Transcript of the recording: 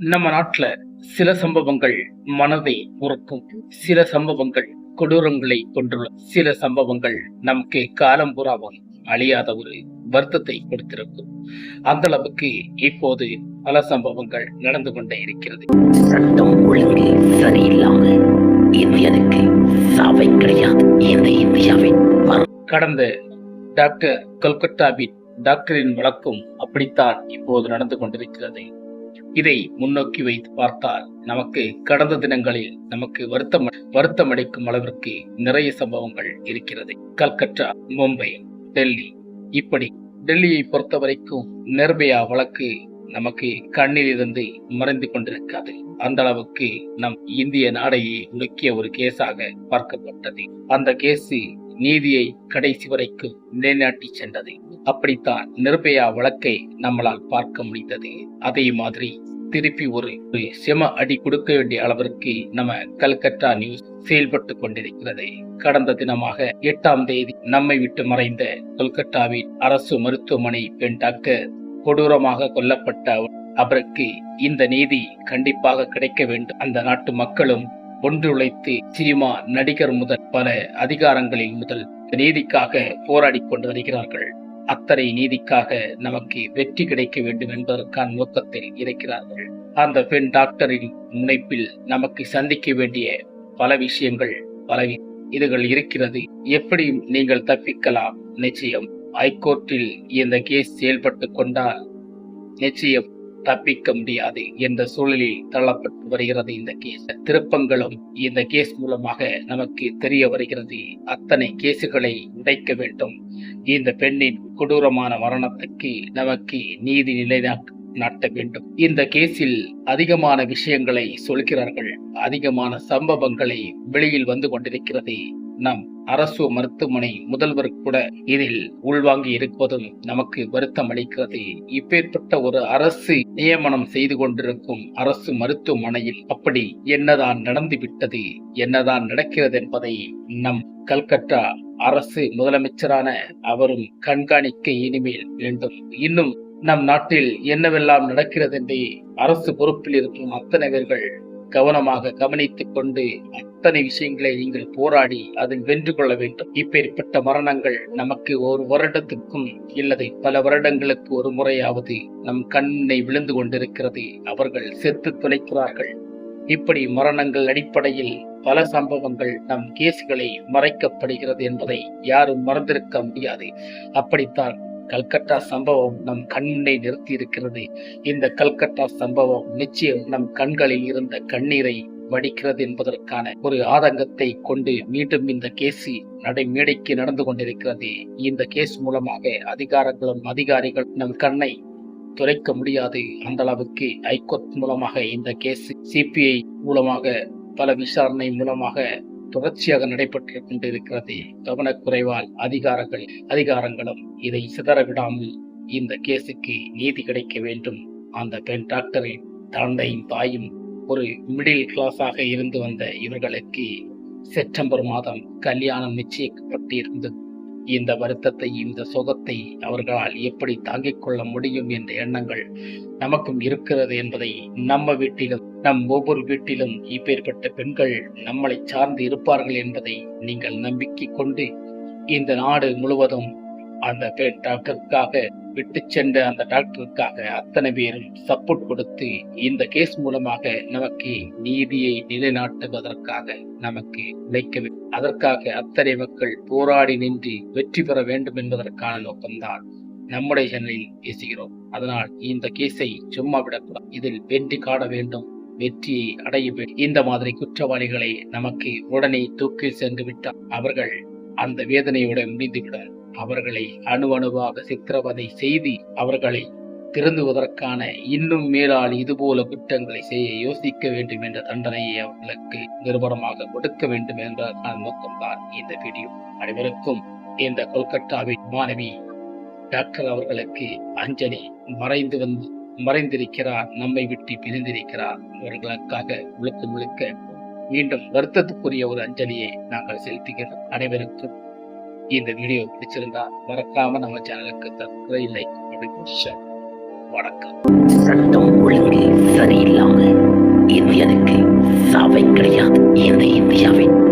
நம்ம நாட்டுல சில சம்பவங்கள் மனதை உறக்கும். சில சம்பவங்கள் கொடூரங்களை கொண்டுள்ள சில சம்பவங்கள் நமக்கு காலம் புறாவும் அழியாத ஒரு வருத்தத்தை கொடுத்திருக்கும் அந்த அளவுக்கு இப்போது பல சம்பவங்கள் நடந்து கொண்டே இருக்கிறது. சட்டம் ஒழுங்கு சரியில்லாம இந்தியனுக்கு சாவை கிடையாது. இந்த இந்தியாவின் கடந்த டாக்டர் கொல்கத்தாவின் டாக்டரின் வழக்கும் அப்படித்தான் இப்போது நடந்து கொண்டிருக்கிறது. இதை முன்னோக்கி வைத்து பார்த்தால் நமக்கு கடந்த தினங்களில் நமக்கு வருத்தம் வருத்தம் அளிக்கும் அளவிற்கு நிறைய சம்பவங்கள் இருக்கிறது. கல்கட்டா மும்பை டெல்லி. இப்படி டெல்லியை பொறுத்த வரைக்கும் நிர்பயா வழக்கு நமக்கு கண்ணில் இருந்து மறைந்து கொண்டிருக்காது. அந்த அளவுக்கு நம் இந்திய நாடையே உலுக்கிய ஒரு கேஸாக பார்க்கப்பட்டது. அந்த கேஸு நீதியை கடைசி வரைக்கும் நிலைநாட்டி சென்றது. அப்படித்தான் நிர்பயா வழக்கை நம்மளால் பார்க்க முடிந்தது. அதே மாதிரி திருப்பி ஒரு செம அடி கொடுக்க வேண்டிய அளவிற்கு நம்ம கல்கத்தா நியூஸ் செயல்பட்டு கொண்டிருக்கிறது. கடந்த தினமாக எட்டாம் தேதி நம்மை விட்டு மறைந்த கொல்கத்தாவின் அரசு மருத்துவமனை பெண் டாக்டர் கொடூரமாக கொல்லப்பட்ட அவருக்கு இந்த நீதி கண்டிப்பாக கிடைக்க வேண்டும். அந்த நாட்டு மக்களும் ஒன்று உழைத்து சினிமா நடிகர் முதல் பல அதிகாரங்களில் முதல் நீதிக்காக போராடி கொண்டு வருகிறார்கள். அத்தனை நீதிக்காக நமக்கு வெற்றி கிடைக்க வேண்டும் என்பதற்கான நோக்கத்தில் இருக்கிறார்கள். அந்த பெண் டாக்டரின் முனைப்பில் நமக்கு சந்திக்க வேண்டிய பல விஷயங்கள் பல இதுகள் இருக்கிறது. எப்படி நீங்கள் தப்பிக்கலாம். நிச்சயம். ஹைகோர்ட்டில் இந்த கேஸ் செயல்பட்டு கொண்டால் நிச்சயம் தப்பிக்க முடியாது என்ற சூழலில் தள்ளப்பட்டு வருகிறது இந்த கேஸ் திருப்பங்களும் இந்த கேஸ் மூலமாக நமக்கு தெரிய வருகிறது. அத்தனை கேசுகளை உடைக்க வேண்டும். இந்த பெண்ணின் கொடூரமான மரணத்துக்கு நமக்கு நீதி நிலை நாட்ட வேண்டும். இந்த கேஸில் அதிகமான விஷயங்களை சொல்கிறார்கள். அதிகமான சம்பவங்களை வெளியில் வந்து கொண்டிருக்கிறது. நம் அரசு மருத்துவமனை முதல்வர் கூட இதில் உள்வாங்கி இருப்பதும் நமக்கு வருத்தம் அளிக்கிறது. இப்பேற்பட்ட ஒரு அரசு நியமனம் செய்து கொண்டிருக்கும் அரசு மருத்துவமனையில் அப்படி என்னதான் நடந்து விட்டது என்னதான் நடக்கிறது என்பதை நம் கல்கட்டா அரசு முதலமைச்சரான அவரும் கண்காணிக்க இனிமேல் வேண்டும். இன்னும் நம் நாட்டில் என்னவெல்லாம் நடக்கிறது என்று அரசு பொறுப்பில் இருக்கும் அத்தனை கவனமாக கவனித்துக் கொண்டு அத்தனை விஷயங்களை நீங்கள் போராடி அதில் வென்று கொள்ள வேண்டும். இப்பேற்பட்ட மரணங்கள் நமக்கு ஒரு வருடத்துக்கும் இல்லது பல வருடங்களுக்கு ஒரு முறையாவது நம் கண்ணை விழுந்து கொண்டிருக்கிறது. அவர்கள் செத்து துளைக்கிறார்கள். இப்படி மரணங்கள் அடிப்படையில் பல சம்பவங்கள் நம் கேஸ்களை மறைக்கப்படுகிறது என்பதை யாரும் மறந்திருக்க முடியாது. அப்படித்தான் கல்கத்தா சம்பவம் நம் கண்ணை நிறுத்தி இருக்கிறது இந்த கல்கத்தா சம்பவம் நிச்சயம் நம் கண்களில் இருந்த கண்ணீரை வடிக்கிறது என்பதற்கான ஒரு ஆதங்கத்தை கொண்டு மீண்டும் இந்த கேஸ் நடை மேடைக்கு நடந்து கொண்டிருக்கிறது. இந்த கேஸ் மூலமாக அதிகாரங்களும் அதிகாரிகள் நம் கண்ணை துரைக்க முடியாது. அந்த அளவுக்கு ஹைகோர்ட் மூலமாக இந்த கேஸ் சிபிஐ மூலமாக பல விசாரணை மூலமாக தொடர்ச்சியாக நடைபெற்று கொண்டிருக்கிறது. கவனக்குறைவால் அதிகாரங்கள் அதிகாரங்களும் இதை சிதற விடாமல் இந்த கேஸுக்கு நீதி கிடைக்க வேண்டும். அந்த பெண் டாக்டரின் தந்தையும் தாயும் ஒரு மிடில் கிளாஸாக இருந்து வந்த இவர்களுக்கு செப்டம்பர் மாதம் கல்யாணம் நிச்சயிக்கப்பட்டிருந்தது. இந்த வருத்தத்தை இந்த சுகத்தை அவர்களால் எப்படி தாங்கிக் கொள்ள முடியும் என்ற எண்ணங்கள் நமக்கும் இருக்கிறது என்பதை நம்ம வீட்டிலும் நம் ஒவ்வொரு வீட்டிலும் இப்பேற்பட்ட பெண்கள் நம்மளை சார்ந்து இருப்பார்கள் என்பதை நீங்கள் நம்பிக்கை கொண்டு இந்த நாடு முழுவதும் அந்த பெண் டாக்டருக்காக விட்டு சென்ற அந்த டாக்டருக்காக அத்தனை பேரும் சப்போர்ட் கொடுத்து இந்த கேஸ் மூலமாக நமக்கு நீதியை நிலைநாட்டுவதற்காக நமக்கு உழைக்க அதற்காக அத்தனை மக்கள் போராடி நின்று வெற்றி பெற வேண்டும் என்பதற்கான நோக்கம்தான் நம்முடைய சேனலில் பேசுகிறோம். அதனால் இந்த கேஸை சும்மா விடக்கூடாது. இதில் வெற்றி காண வேண்டும். வெற்றியை அடைய இந்த மாதிரி குற்றவாளிகளை நமக்கு உடனே தூக்கில் சென்று விட்டால் அவர்கள் அந்த வேதனையோட முடிந்துவிட அவர்களை அணு அணுவாக சித்திரவதை செய்து அவர்களை திருந்துவதற்கான இன்னும் மேலால் இதுபோல குற்றங்களை செய்ய யோசிக்க வேண்டும் என்ற தண்டனையை அவர்களுக்கு நிறுவனமாக கொடுக்க வேண்டும் என்ற நோக்கம்தான் இந்த வீடியோ. அனைவருக்கும் இந்த கொல்கத்தாவின் மாணவி டாக்டர் அவர்களுக்கு அஞ்சலி மறைந்து வந்து மறைந்திருக்கிறார் நம்மை விட்டு பிரிந்திருக்கிறார் அவர்களுக்காக முழுக்க முழுக்க மீண்டும் வருத்தத்துக்குரிய ஒரு அஞ்சலியை நாங்கள் செலுத்துகிறோம். அனைவருக்கும் இந்த வீடியோ பிடிச்சிருந்தா மறக்காம நம்ம சேனலுக்கு சப்ஸ்கிரைப் லைக் வணக்கம். சட்டம் ஒழுங்கு சரியில்லாம இந்தியனுக்கு சாவை கிடையாது. இந்த இந்தியாவின்